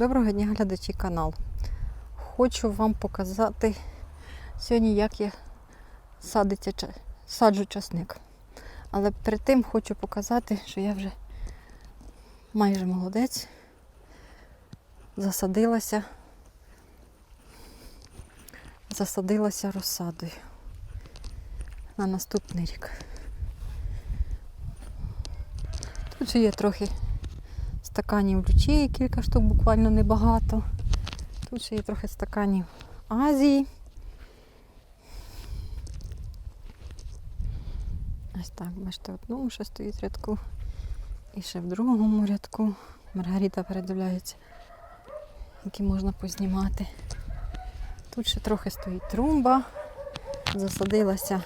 Доброго дня, глядачі каналу. Хочу вам показати сьогодні, як я садиться, саджу часник. Але перед тим хочу показати, що я вже майже молодець, засадилася, засадилася розсадою на наступний рік. Тут ще є трохи стаканів лючії, кілька штук, буквально небагато. Тут ще є трохи стаканів Азії. Ось так, бачите, в одному ще стоїть рядку. І ще в другому рядку. Маргарита передивляється, які можна познімати. Тут ще трохи стоїть трумба. Засадилася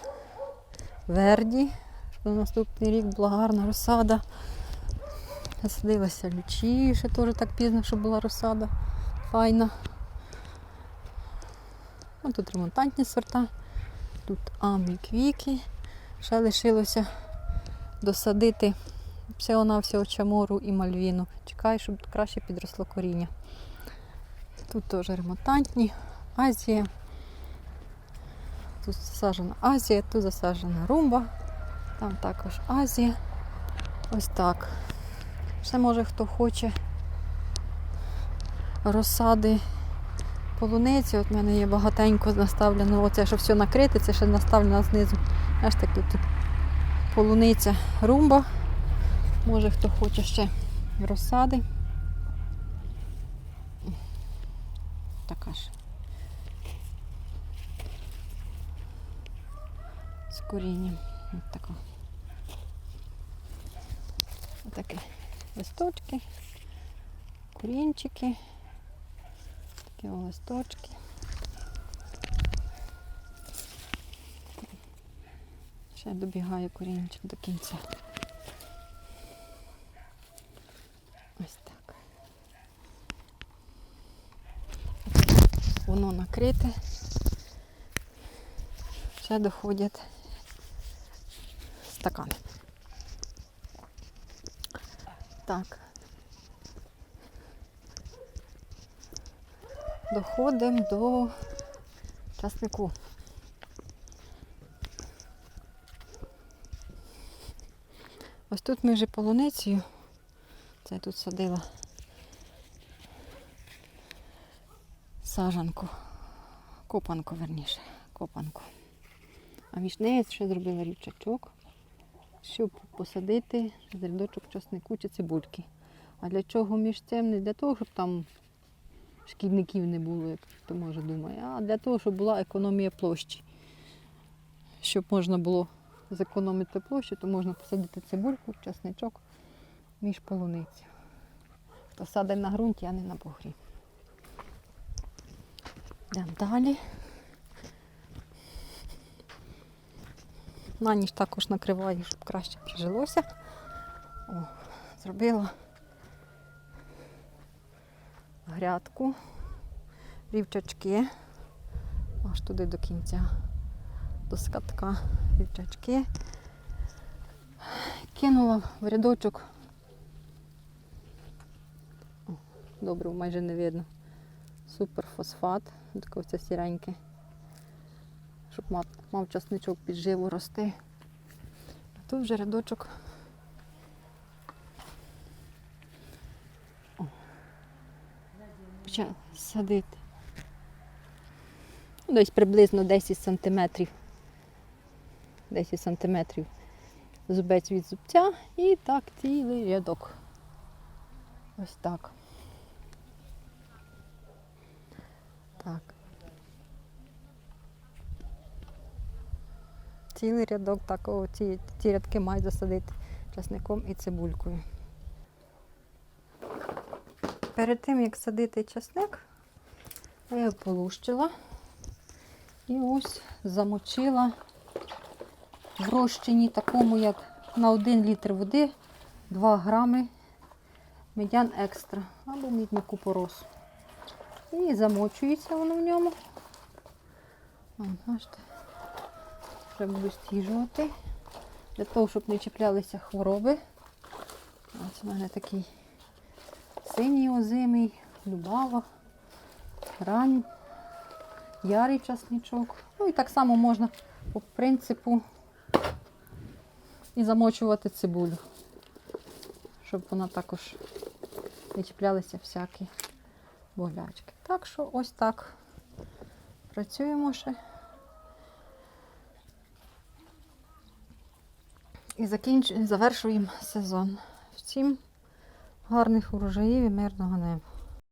верді, щоб на наступний рік була гарна розсада. Засадилася лючі, ще теж так пізно, щоб була розсада. Файна. Ось тут ремонтантні сорта, тут амі квіки. Ще лишилося досадити всього-навсього чамору і мальвіну. Чекаю, щоб краще підросло коріння. Тут теж ремонтантні, Азія. Тут засаджена Азія, тут засаджена румба, там також Азія. Ось так. Ще може хто хоче розсади полуниці. От в мене є багатенько наставлено. Оце, що все накрите, це ще наставлено знизу. Аж так тут полуниця румба. Може хто хоче ще розсади. Така ж. З корінням. Ось така. Отаке листочки, корінчики, такі листочки. Ще добігає корінчик до кінця. Ось так. Воно накрите. Ще доходять стакани. Так. Доходимо до часнику. Ось тут ми вже полуницею. Це я тут садила сажанку. Копанку, верніше. Копанку. А між нею ще зробила рівчачок щоб посадити з рядочок часнику чи цибульки. А для чого між цим? Не для того, щоб там шкідників не було, як хто може думає, а для того, щоб була економія площі. Щоб можна було зекономити площу, то можна посадити цибульку, часничок між полуницю. Хто садить на ґрунті, а не на погрі. Йдемо далі. На ніч також накриваю, щоб краще прижилося. О, зробила грядку, рівчачки, аж туди до кінця, до скатка рівчачки. Кинула в рядочок. Добре, майже не видно. Суперфосфат, таке оце сіреньке щоб мав, мав часничок під живу рости. А тут вже рядочок. О, почав садити. Ну, Десь приблизно 10 сантиметрів. 10 сантиметрів зубець від зубця і так цілий рядок. Ось так. Так. Цілий рядок, так о, ці рядки мають засадити часником і цибулькою. Перед тим, як садити часник, я його полущила і ось замочила в розчині такому, як на 1 літр води 2 грами медян екстра або мідний купорос. І замочується воно в ньому. О. Вже буду стіжувати. Для того, щоб не чіплялися хвороби. Ось у мене такий синій озимий, любава, рань, ярий часничок. Ну і так само можна по принципу і замочувати цибулю, щоб вона також не чіплялися всякі боглячки. Так що ось так працюємо ще. І закінчуємо, завершуємо сезон. Всім гарних урожаїв і мирного неба.